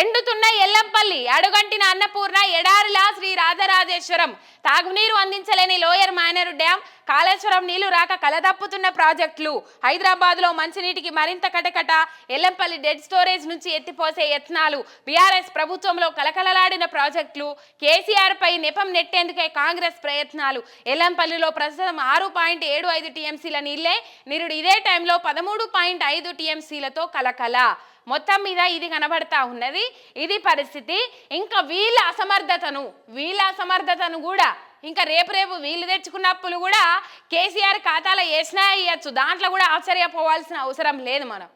ఎండుతున్న ఎల్లంపల్లి అడుగంటిన అన్నపూర్ణ ఎడారిలా శ్రీ రాజరాజేశ్వరం. తాగునీరు అందించలేని lower Maneru dam Kaleshwaram నీళ్ళు రాక కలదప్పుతున్న ప్రాజెక్టులు. హైదరాబాద్లో మంచినీటికి మరింత కటకట ఎల్లంపల్లి డెడ్ స్టోరేజ్ నుంచి ఎత్తిపోసే యత్నాలు. బీఆర్ఎస్ ప్రభుత్వంలో కలకలలాడిన ప్రాజెక్టులు. కేసీఆర్ పై నెపం నెట్టేందుకే కాంగ్రెస్ ప్రయత్నాలు. ఎల్లంపల్లిలో ప్రస్తుతం ఆరు పాయింట్ ఏడు ఐదు టీఎంసీల నీళ్ళే. నిరుడు ఇదే టైంలో పదమూడు పాయింట్ ఐదు టీఎంసీలతో కలకల. మొత్తం మీద ఇది కనబడతా ఉన్నది. ఇది పరిస్థితి. ఇంకా వీళ్ళ అసమర్థతను వీళ్ళ అసమర్థతను కూడా ఇంకా రేపు రేపు వీళ్ళు తెచ్చుకున్న అప్పులు కూడా కేసీఆర్ ఖాతాలో వేసినా ఇవ్వచ్చు దాంట్లో కూడా ఆశ్చర్యపోవాల్సిన అవసరం లేదు మనం.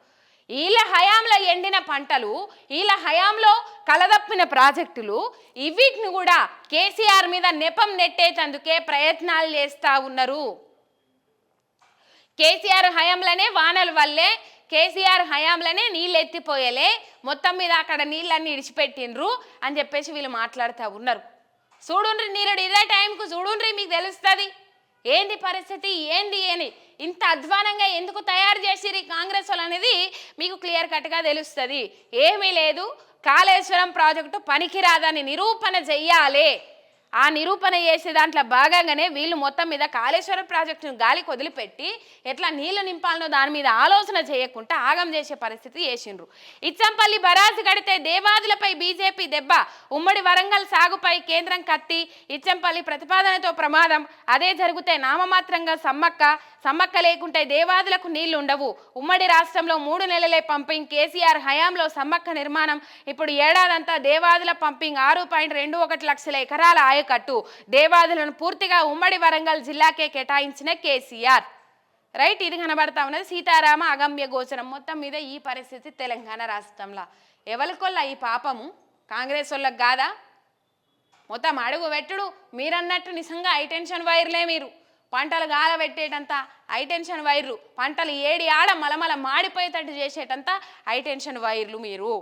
వీళ్ళ హయాంలో ఎండిన పంటలు వీళ్ళ హయాంలో కలదప్పిన ప్రాజెక్టులు ఇవిటిని కూడా కేసీఆర్ మీద నెపం నెట్టేటందుకే ప్రయత్నాలు చేస్తూ ఉన్నారు. కేసీఆర్ హయాంలోనే వానల వల్లే కేసీఆర్ హయాంలోనే నీళ్ళు ఎత్తిపోయలే మొత్తం మీద అక్కడ నీళ్ళన్నీ ఇడిచిపెట్టిండ్రు అని చెప్పేసి వీళ్ళు మాట్లాడుతూ ఉన్నారు. చూడుండ్రి నీరుడు ఇదే టైంకు చూడుండ్రి మీకు తెలుస్తుంది. ఏంది పరిస్థితి ఏంది అని ఇంత అధ్వానంగా ఎందుకు తయారు చేసిరి ఈ కాంగ్రెస్ వాళ్ళు అనేది మీకు క్లియర్ కట్గా తెలుస్తుంది. ఏమీ లేదు కాళేశ్వరం ప్రాజెక్టు పనికిరాదని నిరూపణ చెయ్యాలి. ఆ నిరూపణ చేసే దాంట్లో భాగంగానే వీళ్ళు మొత్తం మీద కాళేశ్వరం ప్రాజెక్టును గాలికి వదిలిపెట్టి ఎట్లా నీళ్ళు నింపాలనో దాని మీద ఆలోచన చేయకుండా ఆగం చేసే పరిస్థితి చేసిండ్రు. ఇచ్చంపల్లి బరాజు కడితే దేవాదులపై బీజేపీ దెబ్బ ఉమ్మడి వరంగల్ సాగుపై కేంద్రం కత్తి ఇచ్చంపల్లి ప్రతిపాదనతో ప్రమాదం అదే జరిగితే నామమాత్రంగా సమ్మక్క సమ్మక్క లేకుంటే దేవాదులకు నీళ్ళు ఉండవు. ఉమ్మడి రాష్ట్రంలో మూడు నెలలే పంపింగ్. కేసీఆర్ హయాంలో సమ్మక్క నిర్మాణం. ఇప్పుడు ఏడాదంతా దేవాదుల పంపింగ్ ఆరు పాయింట్ రెండు ఒకటి లక్షల ఎకరాల ఆయకట్టు. దేవాదులను పూర్తిగా ఉమ్మడి వరంగల్ జిల్లాకే కేటాయించిన కేసీఆర్. రైట్ ఇది కనబడతా ఉన్నది. సీతారామ అగమ్య గోచరం. మొత్తం మీద ఈ పరిస్థితి తెలంగాణ రాష్ట్రంలో. ఎవరికొల్ల ఈ పాపము? కాంగ్రెస్ వాళ్ళకి కాదా? మొత్తం అడుగు పెట్టుడు. మీరన్నట్టు నిజంగా హైటెన్షన్ వైర్లే మీరు. పంటలు గాలబెట్టేటంత హైటెన్షన్ వైర్లు. పంటలు ఏడి ఆడ మలమల మాడిపోయేటట్టు చేసేటంత హైటెన్షన్ వైర్లు మీరు.